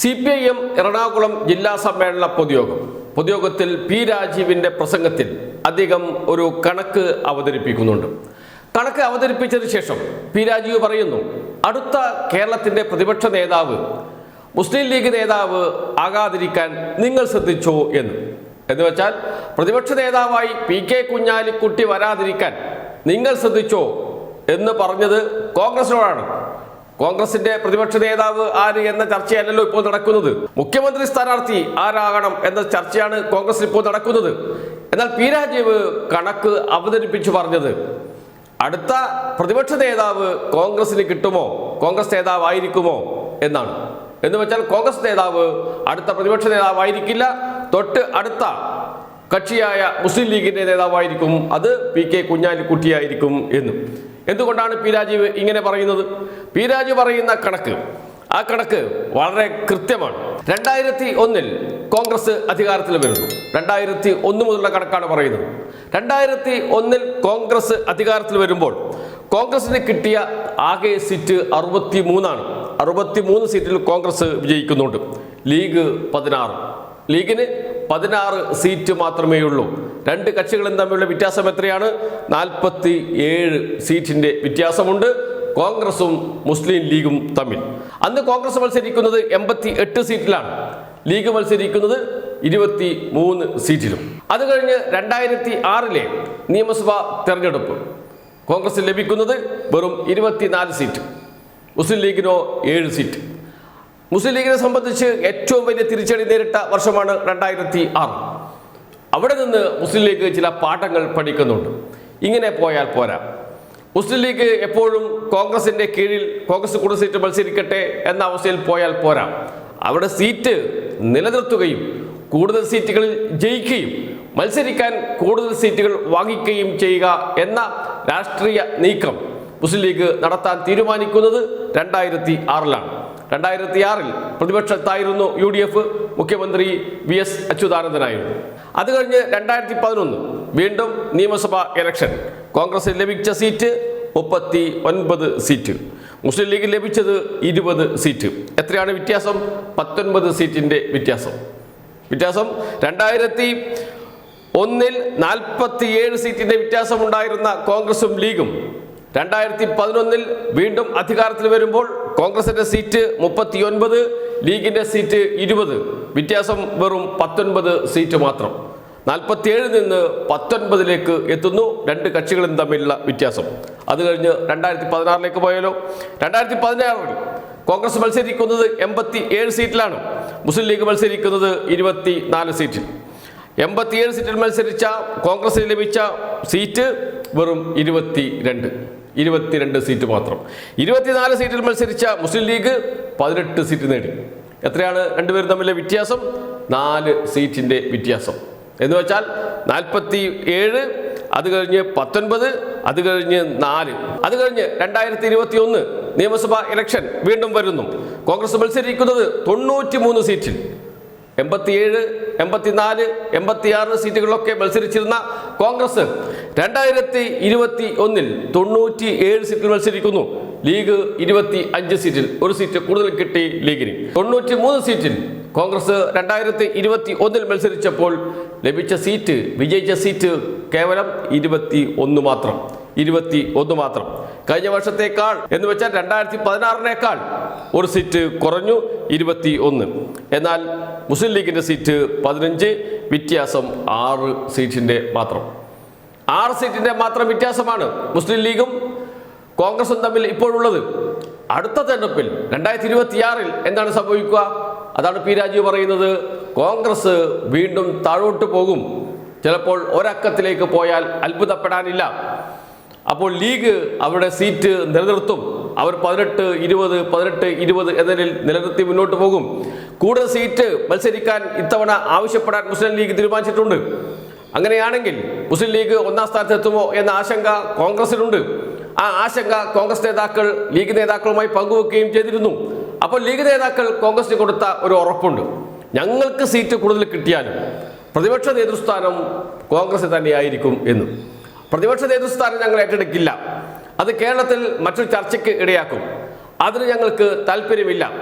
C P I M Ernakulam ജില്ലാ സമ്മേളന പൊതുയോഗം. പൊതുയോഗത്തിൽ പി രാജീവിന്റെ പ്രസംഗത്തിൽ അദ്ദേഹം ഒരു കണക്ക് അവതരിപ്പിക്കുന്നുണ്ട്. കണക്ക് അവതരിപ്പിച്ചതിന് ശേഷം പി രാജീവ് പറയുന്നു അടുത്ത കേരളത്തിന്റെ പ്രതിപക്ഷ നേതാവ് മുസ്ലിം ലീഗ് നേതാവ് ആകാതിരിക്കാൻ നിങ്ങൾ ശ്രദ്ധിച്ചോ എന്ന്. എന്ന് വെച്ചാൽ പ്രതിപക്ഷ നേതാവായി പി കെ കുഞ്ഞാലിക്കുട്ടി വരാതിരിക്കാൻ നിങ്ങൾ ശ്രദ്ധിച്ചോ എന്ന് പറഞ്ഞത് കോൺഗ്രസിനോടാണ്. കോൺഗ്രസിന്റെ പ്രതിപക്ഷ നേതാവ് ആര് എന്ന ചർച്ചയല്ലല്ലോ ഇപ്പോൾ നടക്കുന്നത്. മുഖ്യമന്ത്രി സ്ഥാനാർത്ഥി ആരാകണം എന്ന ചർച്ചയാണ് കോൺഗ്രസിൽ ഇപ്പോൾ നടക്കുന്നത്. എന്നാൽ പി രാജീവ് കണക്ക് അവതരിപ്പിച്ചു പറഞ്ഞത് അടുത്ത പ്രതിപക്ഷ നേതാവ് കോൺഗ്രസിന് കിട്ടുമോ? കോൺഗ്രസ് നേതാവായിരിക്കുമോ എന്നാണ്. എന്ന് വെച്ചാൽ കോൺഗ്രസ് നേതാവ് അടുത്ത പ്രതിപക്ഷ നേതാവായിരിക്കില്ല തൊട്ട് അടുത്ത കക്ഷിയായ മുസ്ലിം ലീഗിന്റെ നേതാവായിരിക്കും. അത് പി കെ കുഞ്ഞാലിക്കുട്ടിയായിരിക്കും എന്നും. എന്തുകൊണ്ടാണ് പി രാജീവ് ഇങ്ങനെ പറയുന്നത്? പി രാജു പറയുന്ന കണക്ക് ആ കണക്ക് വളരെ കൃത്യമാണ്. രണ്ടായിരത്തി ഒന്നിൽ കോൺഗ്രസ് അധികാരത്തിൽ വരുന്നു. രണ്ടായിരത്തി ഒന്ന് മുതലുള്ള കണക്കാണ് പറയുന്നത്. രണ്ടായിരത്തി ഒന്നിൽ കോൺഗ്രസ് അധികാരത്തിൽ വരുമ്പോൾ കോൺഗ്രസിന് കിട്ടിയ ആകെ സീറ്റ് അറുപത്തി മൂന്നാണ് അറുപത്തി മൂന്ന് സീറ്റിൽ കോൺഗ്രസ് വിജയിക്കുന്നുണ്ട്. ലീഗ് പതിനാറ്. ലീഗിന് പതിനാറ് സീറ്റ് മാത്രമേ ഉള്ളൂ രണ്ട് കക്ഷികളും തമ്മിലുള്ള വ്യത്യാസം എത്രയാണ്? നാൽപ്പത്തി ഏഴ് സീറ്റിന്റെ വ്യത്യാസമുണ്ട്. കോൺഗ്രസും മുസ്ലിം ലീഗും തമ്മിൽ. അന്ന് കോൺഗ്രസ് മത്സരിക്കുന്നത് എൺപത്തി എട്ട് സീറ്റിലാണ്. ലീഗ് മത്സരിക്കുന്നത് ഇരുപത്തി മൂന്ന് സീറ്റിലും. അത് കഴിഞ്ഞ് രണ്ടായിരത്തി ആറിലെ നിയമസഭാ തെരഞ്ഞെടുപ്പ്. കോൺഗ്രസ് ലഭിക്കുന്നത് വെറും ഇരുപത്തിനാല് സീറ്റ്. മുസ്ലിം ലീഗിനോ ഏഴ് സീറ്റ്. മുസ്ലിം ലീഗിനെ സംബന്ധിച്ച് ഏറ്റവും വലിയ തിരിച്ചടി നേരിട്ട വർഷമാണ് രണ്ടായിരത്തി ആറ്. അവിടെ നിന്ന് മുസ്ലിം ലീഗ് ചില പാഠങ്ങൾ പഠിക്കുന്നുണ്ട്. ഇങ്ങനെ പോയാൽ പോരാ. മുസ്ലിം ലീഗ് എപ്പോഴും കോൺഗ്രസിന്റെ കീഴിൽ കോൺഗ്രസ് കൂടുതൽ സീറ്റ് മത്സരിക്കട്ടെ എന്ന അവസ്ഥയിൽ പോയാൽ പോരാ. അവിടെ സീറ്റ് നിലനിർത്തുകയും കൂടുതൽ സീറ്റുകളിൽ ജയിക്കുകയും മത്സരിക്കാൻ കൂടുതൽ സീറ്റുകൾ വാങ്ങിക്കുകയും ചെയ്യുക എന്ന രാഷ്ട്രീയ നീക്കം മുസ്ലിം ലീഗ് നടത്താൻ തീരുമാനിക്കുന്നത് രണ്ടായിരത്തി ആറിലാണ്. രണ്ടായിരത്തി ആറിൽ പ്രതിപക്ഷത്തായിരുന്നു യു ഡി എഫ് മുഖ്യമന്ത്രി വി എസ് അച്യുതാനന്ദനായിരുന്നു. അത് കഴിഞ്ഞ് രണ്ടായിരത്തി പതിനൊന്ന് വീണ്ടും നിയമസഭാ ഇലക്ഷൻ കോൺഗ്രസിൽ ലഭിച്ച സീറ്റ് മുപ്പത്തി ഒൻപത് സീറ്റ്. മുസ്ലിം ലീഗ് ലഭിച്ചത് ഇരുപത് സീറ്റ്. എത്രയാണ് വ്യത്യാസം? പത്തൊൻപത് സീറ്റിന്റെ വ്യത്യാസം. വ്യത്യാസം രണ്ടായിരത്തി ഒന്നിൽ നാൽപ്പത്തിയേഴ് സീറ്റിന്റെ വ്യത്യാസം ഉണ്ടായിരുന്ന കോൺഗ്രസും ലീഗും രണ്ടായിരത്തി പതിനൊന്നിൽ വീണ്ടും അധികാരത്തിൽ വരുമ്പോൾ കോൺഗ്രസിന്റെ സീറ്റ് മുപ്പത്തിയൊൻപത് ലീഗിന്റെ സീറ്റ് ഇരുപത്. വ്യത്യാസം വെറും പത്തൊൻപത് സീറ്റ് മാത്രം. നാൽപ്പത്തിയേഴിൽ നിന്ന് പത്തൊൻപതിലേക്ക് എത്തുന്നു. രണ്ട് കക്ഷികളും തമ്മിലുള്ള വ്യത്യാസം. അത് കഴിഞ്ഞ് രണ്ടായിരത്തി പതിനാറിലേക്ക് പോയാലോ? രണ്ടായിരത്തി പതിനാറിൽ കോൺഗ്രസ് മത്സരിക്കുന്നത് എൺപത്തി ഏഴ് സീറ്റിലാണ്. മുസ്ലിം ലീഗ് മത്സരിക്കുന്നത് ഇരുപത്തി നാല് സീറ്റിൽ. എൺപത്തിയേഴ് സീറ്റിൽ മത്സരിച്ച കോൺഗ്രസിന് ലഭിച്ച സീറ്റ് വെറും ഇരുപത്തി രണ്ട് ഇരുപത്തിരണ്ട് സീറ്റ് മാത്രം. ഇരുപത്തിനാല് സീറ്റിൽ മത്സരിച്ച മുസ്ലിം ലീഗ് പതിനെട്ട് സീറ്റ് നേടി. എത്രയാണ് രണ്ടുപേരും തമ്മിലെ വ്യത്യാസം? നാല് സീറ്റിന്റെ വ്യത്യാസം. എന്ന് വെച്ചാൽ നാൽപ്പത്തി ഏഴ് അത് കഴിഞ്ഞ് പത്തൊൻപത് അത് കഴിഞ്ഞ് നാല്. അത് കഴിഞ്ഞ് രണ്ടായിരത്തി ഇരുപത്തി ഒന്ന് നിയമസഭാ ഇലക്ഷൻ വീണ്ടും വരുന്നു. കോൺഗ്രസ് മത്സരിക്കുന്നത് തൊണ്ണൂറ്റി മൂന്ന് സീറ്റിൽ എൺപത്തിയേഴ് എൺപത്തിനാല് എൺപത്തിയാറ് സീറ്റുകളിലൊക്കെ മത്സരിച്ചിരുന്ന കോൺഗ്രസ് രണ്ടായിരത്തി ഇരുപത്തി ഒന്നിൽ തൊണ്ണൂറ്റി ഏഴ് സീറ്റിൽ മത്സരിക്കുന്നു. ലീഗ് ഇരുപത്തി അഞ്ച് സീറ്റിൽ ഒരു സീറ്റ് കൂടുതൽ കിട്ടി ലീഗിന്. തൊണ്ണൂറ്റി മൂന്ന് സീറ്റിൽ കോൺഗ്രസ് രണ്ടായിരത്തി ഇരുപത്തി ഒന്നിൽ മത്സരിച്ചപ്പോൾ ലഭിച്ച സീറ്റ് വിജയിച്ച സീറ്റ് കേവലം ഇരുപത്തി ഒന്ന് മാത്രം. ഇരുപത്തി ഒന്ന് മാത്രം. കഴിഞ്ഞ വർഷത്തേക്കാൾ എന്ന് വെച്ചാൽ രണ്ടായിരത്തി പതിനാറിനേക്കാൾ ഒരു സീറ്റ് കുറഞ്ഞു ഇരുപത്തി ഒന്ന് എന്നാൽ മുസ്ലിം ലീഗിന്റെ സീറ്റ് പതിനഞ്ച് വ്യത്യാസം ആറ് സീറ്റിന്റെ മാത്രം. ആറ് സീറ്റിന്റെ മാത്രം വ്യത്യാസമാണ് മുസ്ലിം ലീഗും കോൺഗ്രസും തമ്മിൽ ഇപ്പോഴുള്ളത്. അടുത്ത തെരഞ്ഞെടുപ്പിൽ രണ്ടായിരത്തി ഇരുപത്തിയാറിൽ എന്താണ് സംഭവിക്കുക? അതാണ് പി രാജീവ് പറയുന്നത്. കോൺഗ്രസ് വീണ്ടും താഴോട്ട് പോകും. ചിലപ്പോൾ ഒരക്കത്തിലേക്ക് പോയാൽ അത്ഭുതപ്പെടാനില്ല. അപ്പോൾ ലീഗ് അവരുടെ സീറ്റ് നിലനിർത്തും. അവർ പതിനെട്ട് ഇരുപത് പതിനെട്ട് ഇരുപത് എന്നതിൽ നിലനിർത്തി മുന്നോട്ട് പോകും. കൂടുതൽ സീറ്റ് മത്സരിക്കാൻ ഇത്തവണ ആവശ്യപ്പെടാൻ മുസ്ലിം ലീഗ് തീരുമാനിച്ചിട്ടുണ്ട്. അങ്ങനെയാണെങ്കിൽ മുസ്ലിം ലീഗ് ഒന്നാം സ്ഥാനത്തെത്തുമോ എന്ന ആശങ്ക കോൺഗ്രസിനുണ്ട്. ആ ആശങ്ക കോൺഗ്രസ് നേതാക്കൾ ലീഗ് നേതാക്കളുമായി പങ്കുവെക്കുകയും ചെയ്തിരുന്നു. അപ്പോൾ ലീഗ് നേതാക്കൾ കോൺഗ്രസിന് കൊടുത്ത ഒരു ഉറപ്പുണ്ട്. ഞങ്ങൾക്ക് സീറ്റ് കൂടുതൽ കിട്ടിയാലും പ്രതിപക്ഷ നേതൃസ്ഥാനം കോൺഗ്രസ് തന്നെയായിരിക്കും എന്ന്. പ്രതിപക്ഷ നേതൃസ്ഥാനം ഞങ്ങൾ ഏറ്റെടുക്കില്ല. അത് കേരളത്തിൽ മറ്റൊരു ചർച്ചയ്ക്ക് ഇടയാക്കും. അതിന് ഞങ്ങൾക്ക് താല്പര്യമില്ല.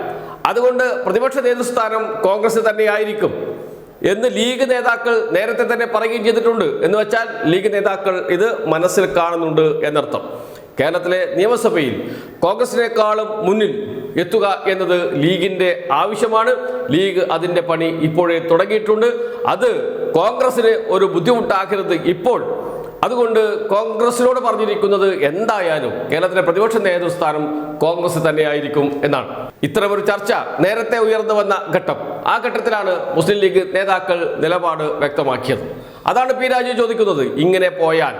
അതുകൊണ്ട് പ്രതിപക്ഷ നേതൃസ്ഥാനം കോൺഗ്രസ് തന്നെയായിരിക്കും എന്ന് ലീഗ് നേതാക്കൾ നേരത്തെ തന്നെ പറയുകയും ചെയ്തിട്ടുണ്ട്. എന്ന് വെച്ചാൽ ലീഗ് നേതാക്കൾ ഇത് മനസ്സിൽ കാണുന്നുണ്ട് എന്നർത്ഥം. കേരളത്തിലെ നിയമസഭയിൽ കോൺഗ്രസിനേക്കാളും മുന്നിൽ എത്തുക എന്നത് ലീഗിന്റെ ആവശ്യമാണ്. ലീഗ് അതിന്റെ പണി ഇപ്പോഴേ തുടങ്ങിയിട്ടുണ്ട്. അത് കോൺഗ്രസിന് ഒരു ബുദ്ധിമുട്ടാക്കരുത് ഇപ്പോൾ. അതുകൊണ്ട് കോൺഗ്രസിനോട് പറഞ്ഞിരിക്കുന്നത് എന്തായാലും കേരളത്തിലെ പ്രതിപക്ഷ നേതൃസ്ഥാനം കോൺഗ്രസ് തന്നെയായിരിക്കും എന്നാണ്. ഇത്തരമൊരു ചർച്ച നേരത്തെ ഉയർന്നു വന്ന ഘട്ടം. ആ ഘട്ടത്തിലാണ് മുസ്ലിം ലീഗ് നേതാക്കൾ നിലപാട് വ്യക്തമാക്കിയത്. അതാണ് പി രാജു ചോദിക്കുന്നത് ഇങ്ങനെ പോയാൽ.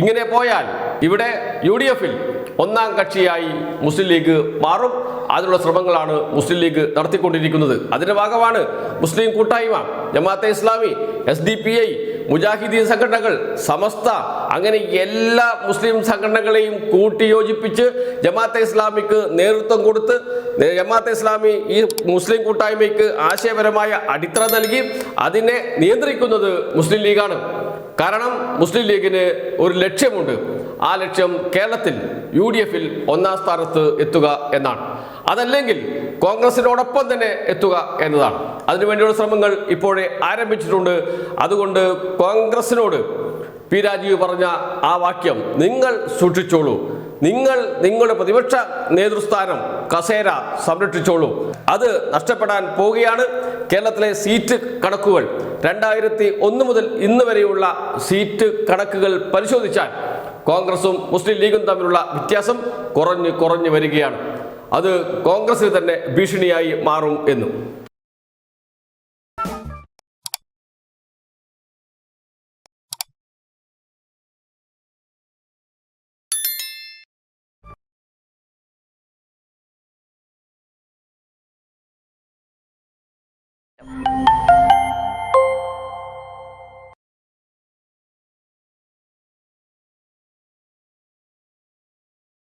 ഇങ്ങനെ പോയാൽ ഇവിടെ യു ഡി എഫിൽ ഒന്നാം കക്ഷിയായി മുസ്ലിം ലീഗ് മാറും. അതിനുള്ള ശ്രമങ്ങളാണ് മുസ്ലിം ലീഗ് നടത്തിക്കൊണ്ടിരിക്കുന്നത്. അതിന്റെ ഭാഗമാണ് മുസ്ലിം കൂട്ടായ്മ Jamaat Islami S D P I Mujahideen സംഘടനകൾ സമസ്ത അങ്ങനെ എല്ലാ മുസ്ലിം സംഘടനകളെയും കൂട്ടിയോജിപ്പിച്ച് ജമാഅത്തെ ഇസ്ലാമിക്ക് നേതൃത്വം കൊടുത്ത് ജമാഅത്തെ ഇസ്ലാമി ഈ മുസ്ലിം കൂട്ടായ്മയ്ക്ക് ആശയപരമായ അടിത്തറ നൽകി അതിനെ നിയന്ത്രിക്കുന്നത് മുസ്ലിം ലീഗാണ്. കാരണം മുസ്ലിം ലീഗിന് ഒരു ലക്ഷ്യമുണ്ട്. ആ ലക്ഷ്യം കേരളത്തിൽ യു ഡി എഫിൽ ഒന്നാം സ്ഥാനത്ത് എത്തുക എന്നാണ്. അതല്ലെങ്കിൽ കോൺഗ്രസിനോടൊപ്പം തന്നെ എത്തുക എന്നതാണ്. അതിനുവേണ്ടിയുള്ള ശ്രമങ്ങൾ ഇപ്പോഴേ ആരംഭിച്ചിട്ടുണ്ട്. അതുകൊണ്ട് കോൺഗ്രസിനോട് പി രാജീവ് പറഞ്ഞ ആ വാക്യം നിങ്ങൾ സൂക്ഷിച്ചോളൂ. നിങ്ങൾ നിങ്ങളുടെ പ്രതിപക്ഷ നേതൃസ്ഥാനം കസേര സംരക്ഷിച്ചോളൂ. അത് നഷ്ടപ്പെടാൻ പോവുകയാണ്. കേരളത്തിലെ സീറ്റ് കണക്കുകൾ രണ്ടായിരത്തി ഒന്ന് മുതൽ ഇന്ന് വരെയുള്ള സീറ്റ് കണക്കുകൾ പരിശോധിച്ചാൽ കോൺഗ്രസും മുസ്ലിം ലീഗും തമ്മിലുള്ള വ്യത്യാസം കുറഞ്ഞ് കുറഞ്ഞു വരികയാണ്. അത് കോൺഗ്രസിന് തന്നെ ഭീഷണിയായി മാറും എന്നും.